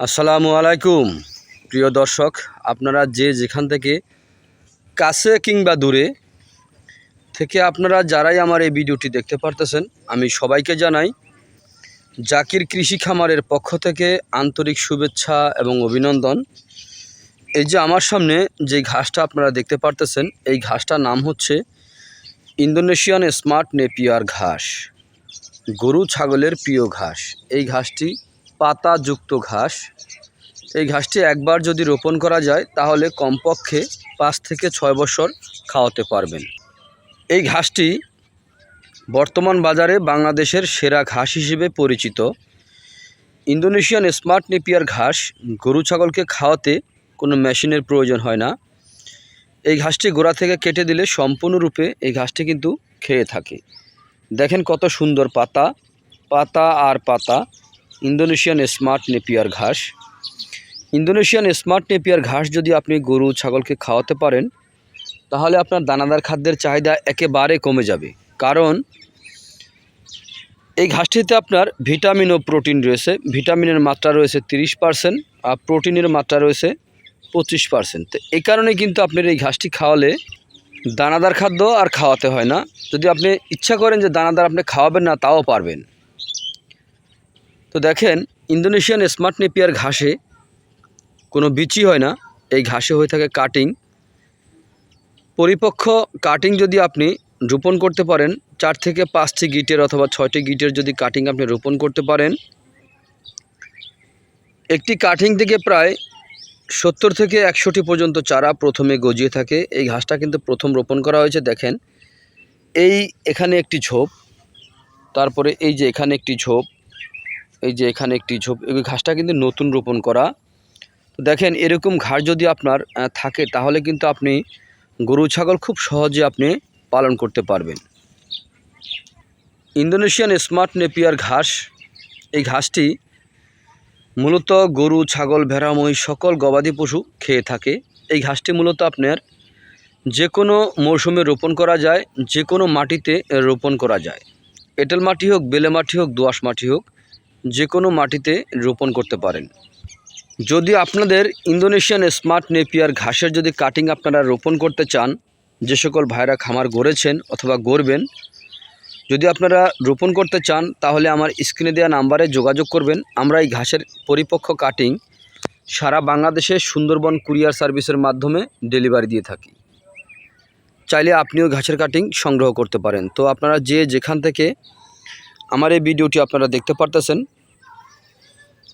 আসসালামু আলাইকুম। প্রিয় দর্শক, আপনারা যে যেখান থেকে কাছে কিংবা দূরে থেকে আপনারা যারাই আমার এই ভিডিওটি দেখতে পারতেছেন, আমি সবাইকে জানাই জাকির কৃষি খামারের পক্ষ থেকে আন্তরিক শুভেচ্ছা এবং অভিনন্দন। এই যে আমার সামনে যে ঘাসটা আপনারা দেখতে পারতেছেন, এই ঘাসটার নাম হচ্ছে ইন্দোনেশিয়ান স্মার্ট নেপিয়ার ঘাস, গরু ছাগলের প্রিয় ঘাস। এই ঘাসটি পাতাযুক্ত ঘাস। এই ঘাসটি একবার যদি রোপণ করা যায়, তাহলে কমপক্ষে পাঁচ থেকে ছয় বছর খাওয়াতে পারবেন। এই ঘাসটি বর্তমান বাজারে বাংলাদেশের সেরা ঘাস হিসেবে পরিচিত। ইন্দোনেশিয়ান স্মার্ট নেপিয়ার ঘাস, গরু ছাগলকে খাওয়াতে কোনো মেশিনের প্রয়োজন হয় না। এই ঘাসটি গোড়া থেকে কেটে দিলে সম্পূর্ণরূপে এই ঘাসটি কিন্তু খেয়ে থাকে। দেখেন কত সুন্দর পাতা পাতা আর পাতা। ইন্দোনেশিয়ান স্মার্ট নেপিয়ার ঘাস। ইন্দোনেশিয়ান স্মার্ট নেপিয়ার ঘাস যদি আপনি গরু, ছাগলকে খাওয়াতে পারেন, তাহলে আপনার দানাদার খাদ্যের চাহিদা একেবারে কমে যাবে। কারণ এই ঘাসটিতে আপনার ভিটামিন ও প্রোটিন রয়েছে। ভিটামিনের মাত্রা রয়েছে তিরিশ পার্সেন্ট আর প্রোটিনের মাত্রা রয়েছে পঁচিশ পার্সেন্ট। তো এই কারণে কিন্তু আপনার এই ঘাসটি খাওয়ালে দানাদার খাদ্য আর খাওয়াতে হয় না। যদি আপনি ইচ্ছা করেন যে দানাদার আপনি খাওয়াবেন না, তাও পারবেন। তো দেখেন, ইন্দোনেশিয়ান স্মার্ট নেপিয়ার ঘাসে কোনো বিচি হয় না। এই ঘাসে হয়ে থাকে কাটিং। পরিপক্ক কাটিং যদি আপনি রোপণ করতে পারেন, চার থেকে পাঁচটি গিটের অথবা ছয়টি গিটের যদি কাটিং আপনি রোপণ করতে পারেন, একটি কাটিং থেকে প্রায় সত্তর থেকে একশোটি পর্যন্ত চারা প্রথমে গজিয়ে থাকে। এই ঘাসটা কিন্তু প্রথম রোপণ করা হয়েছে, দেখেন। এই এখানে একটি ঝোপ, তারপরে এই যে এখানে একটি ঝোপ এই যে এখানে একটি ঝোপ, এই ঘাসটা কিন্তু নতুন রোপণ করা। তো দেখেন, এরকম ঘাস যদি আপনার থাকে, তাহলে কিন্তু আপনি গরু, ছাগল খুব সহজে আপনি পালন করতে পারবেন। ইন্দোনেশিয়ান স্মার্ট নেপিয়ার ঘাস, এই ঘাসটি মূলত গরু, ছাগল ভেড়া মহিষ সকল গবাদি পশু খেয়ে থাকে। এই ঘাসটি মূলত আপনার যে কোনো মৌসুমে রোপণ করা যায় যে কোনো মাটিতে রোপণ করা যায়। এঁটেল মাটি হোক, বেলে মাটি হোক দোআঁশ মাটি হোক যে কোনো মাটিতে রোপণ করতে পারেন। যদি আপনাদের ইন্দোনেশিয়ান স্মার্ট নেপিয়ার ঘাসের যদি কাটিং আপনারা রোপণ করতে চান, যে সকল ভাইরা খামার গড়েছেন অথবা গড়বেন, যদি আপনারা রোপণ করতে চান, তাহলে আমার স্ক্রিনে দেওয়া নাম্বারে যোগাযোগ করবেন। আমরা এই ঘাসের পরিপক্ক কাটিং সারা বাংলাদেশে সুন্দরবন কুরিয়ার সার্ভিসের মাধ্যমে ডেলিভারি দিয়ে থাকি। চাইলে আপনিও ঘাসের কাটিং সংগ্রহ করতে পারেন। তো আপনারা যে যেখান থেকে আমার এই ভিডিওটি আপনারা দেখতে পারতেছেন